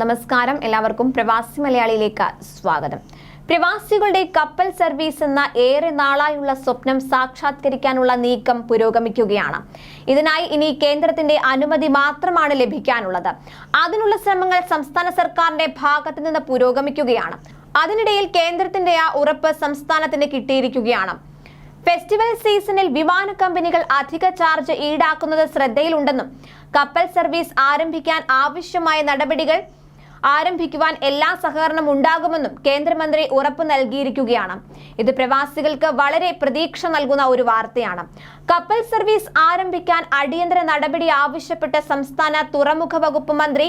നമസ്കാരം. എല്ലാവർക്കും പ്രവാസി മലയാളിയിലേക്ക് സ്വാഗതം. പ്രവാസികളുടെ കപ്പൽ സർവീസ് എന്ന ഏറെ നാളായുള്ള സ്വപ്നം സാക്ഷാത്കരിക്കാനുള്ള നീക്കം പുരോഗമിക്കുകയാണ്. ഇതിനായി ഇനി കേന്ദ്രത്തിന്റെ അനുമതി മാത്രമാണ് ലഭിക്കാനുള്ളത്. അതിനുള്ള ശ്രമങ്ങൾ സംസ്ഥാന സർക്കാരിന്റെ ഭാഗത്തു നിന്ന് പുരോഗമിക്കുകയാണ്. അതിനിടയിൽ കേന്ദ്രത്തിന്റെ ആ ഉറപ്പ് സംസ്ഥാനത്തിന് കിട്ടിയിരിക്കുകയാണ്. ഫെസ്റ്റിവൽ സീസണിൽ വിമാന കമ്പനികൾ അധിക ചാർജ് ഈടാക്കുന്നത് ശ്രദ്ധയിലുണ്ടെന്നും കപ്പൽ സർവീസ് ആരംഭിക്കാൻ ആവശ്യമായ നടപടികൾ ആരംഭിക്കുവാൻ എല്ലാ സഹകരണം ഉണ്ടാകുമെന്നും കേന്ദ്രമന്ത്രി ഉറപ്പു നൽകിയിരിക്കുകയാണ്. ഇത് പ്രവാസികൾക്ക് വളരെ പ്രതീക്ഷ നൽകുന്ന ഒരു വാർത്തയാണ്. കപ്പൽ സർവീസ് ആരംഭിക്കാൻ അടിയന്തര നടപടി ആവശ്യപ്പെട്ട സംസ്ഥാന തുറമുഖ വകുപ്പ് മന്ത്രി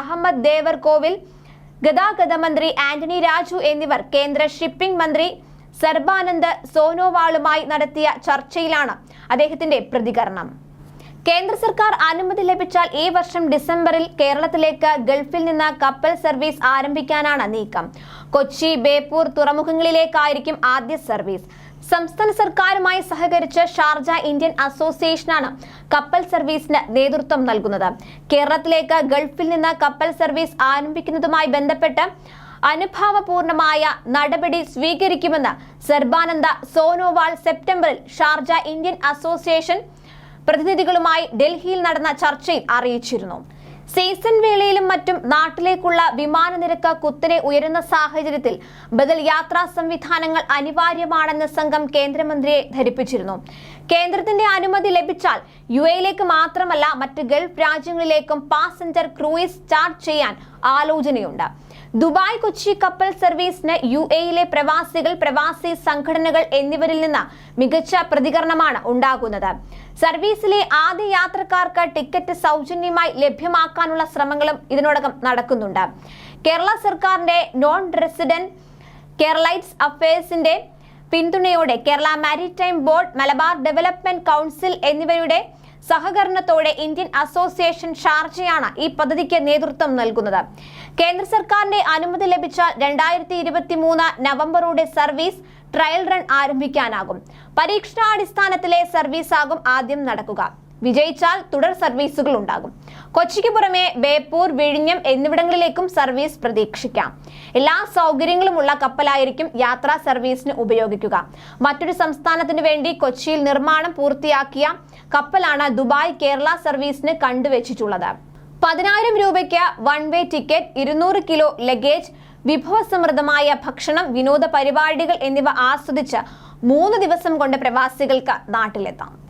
അഹമ്മദ് ദേവർകോവിൽ ഗതാഗത മന്ത്രി ആന്റണി രാജു എന്നിവർ കേന്ദ്ര ഷിപ്പിംഗ് മന്ത്രി സർബാനന്ദ് സോനോവാളുമായി നടത്തിയ ചർച്ചയിലാണ് അദ്ദേഹത്തിന്റെ പ്രതികരണം. കേന്ദ്ര സർക്കാർ അനുമതി ലഭിച്ചാൽ ഈ വർഷം ഡിസംബറിൽ കേരളത്തിലേക്ക് ഗൾഫിൽ നിന്ന് കപ്പൽ സർവീസ് ആരംഭിക്കാനാണ് നീക്കം. കൊച്ചി ബേപ്പൂർ തുറമുഖങ്ങളിലേക്കായിരിക്കും ആദ്യ സർവീസ്. സംസ്ഥാന സർക്കാരുമായി സഹകരിച്ച് ഷാർജ ഇന്ത്യൻ അസോസിയേഷനാണ് കപ്പൽ സർവീസിന് നേതൃത്വം നൽകുന്നത്. കേരളത്തിലേക്ക് ഗൾഫിൽ നിന്ന് കപ്പൽ സർവീസ് ആരംഭിക്കുന്നതുമായി ബന്ധപ്പെട്ട് അനുഭാവപൂർണമായ നടപടി സ്വീകരിക്കുമെന്ന് സർബാനന്ദ സോനോവാൾ സെപ്റ്റംബറിൽ ഷാർജ ഇന്ത്യൻ അസോസിയേഷൻ പ്രതിനിധികളുമായി ഡൽഹിയിൽ നടന്ന ചർച്ചയിൽ അറിയിച്ചിരുന്നു. സീസൺ വേളയിലും മറ്റും നാട്ടിലേക്കുള്ള വിമാന നിരക്ക് കുത്തനെ ഉയരുന്ന സാഹചര്യത്തിൽ ബദൽ യാത്രാ സംവിധാനങ്ങൾ അനിവാര്യമാണെന്ന് സംഘം കേന്ദ്രമന്ത്രിയെ ധരിപ്പിച്ചിരുന്നു. കേന്ദ്രത്തിന്റെ അനുമതി ലഭിച്ചാൽ യു എയിലേക്ക് മാത്രമല്ല മറ്റ് ഗൾഫ് രാജ്യങ്ങളിലേക്കും പാസഞ്ചർ ക്രൂയിസ് സ്റ്റാർട്ട് ചെയ്യാൻ ആലോചനയുണ്ട്. ദുബായ് കൊച്ചി കപ്പൽ സർവീസിന് യു എയിലെ പ്രവാസികൾ പ്രവാസി സംഘടനകൾ എന്നിവരിൽ നിന്ന് മികച്ച പ്രതികരണമാണ് ഉണ്ടാകുന്നത്. സർവീസിലെ ആദ്യ യാത്രക്കാർക്ക് ടിക്കറ്റ് സൗജന്യമായി ലഭ്യമാക്കാനുള്ള ശ്രമങ്ങളും ഇതിനോടകം നടക്കുന്നുണ്ട്. കേരള സർക്കാരിന്റെ നോൺ റെസിഡന്റ് കേരളൈറ്റ്സ് അഫയേഴ്സിന്റെ പിന്തുണയോടെ Kerala maritime board Malabar development council എന്നിവയുടെ സഹകരണത്തോടെ ഇന്ത്യൻ അസോസിയേഷൻ ഷാർജയാണ് ഈ പദ്ധതിക്ക് നേതൃത്വം നൽകുന്നത്. കേന്ദ്ര സർക്കാരിന്റെ അനുമതി ലഭിച്ച രണ്ടായിരത്തി ഇരുപത്തി മൂന്ന് നവംബറോടെ സർവീസ് ട്രയൽ റൺ ആരംഭിക്കാനാകും. പരീക്ഷണാടിസ്ഥാനത്തിലെ സർവീസ് ആകും ആദ്യം നടക്കുക. വിജയിച്ചാൽ തുടർ സർവീസുകൾ ഉണ്ടാകും. കൊച്ചിക്ക് പുറമെ ബേപ്പൂർ വിഴിഞ്ഞം എന്നിവിടങ്ങളിലേക്കും സർവീസ് പ്രതീക്ഷിക്കാം. എല്ലാ സൗകര്യങ്ങളുമുള്ള കപ്പലായിരിക്കും യാത്രാ സർവീസിന് ഉപയോഗിക്കുക. മറ്റൊരു സംസ്ഥാനത്തിനു വേണ്ടി കൊച്ചിയിൽ നിർമ്മാണം പൂർത്തിയാക്കിയ കപ്പലാണ് ദുബായ് കേരള സർവീസിന് കണ്ടുവച്ചിട്ടുള്ളത്. പതിനായിരം രൂപയ്ക്ക് വൺ വേ ടിക്കറ്റ് ഇരുന്നൂറ് കിലോ ലഗേജ് വിഭവസമൃദ്ധമായ ഭക്ഷണം വിനോദ പരിപാടികൾ എന്നിവ ആസ്വദിച്ച് മൂന്ന് ദിവസം കൊണ്ട് പ്രവാസികൾക്ക് നാട്ടിലെത്താം.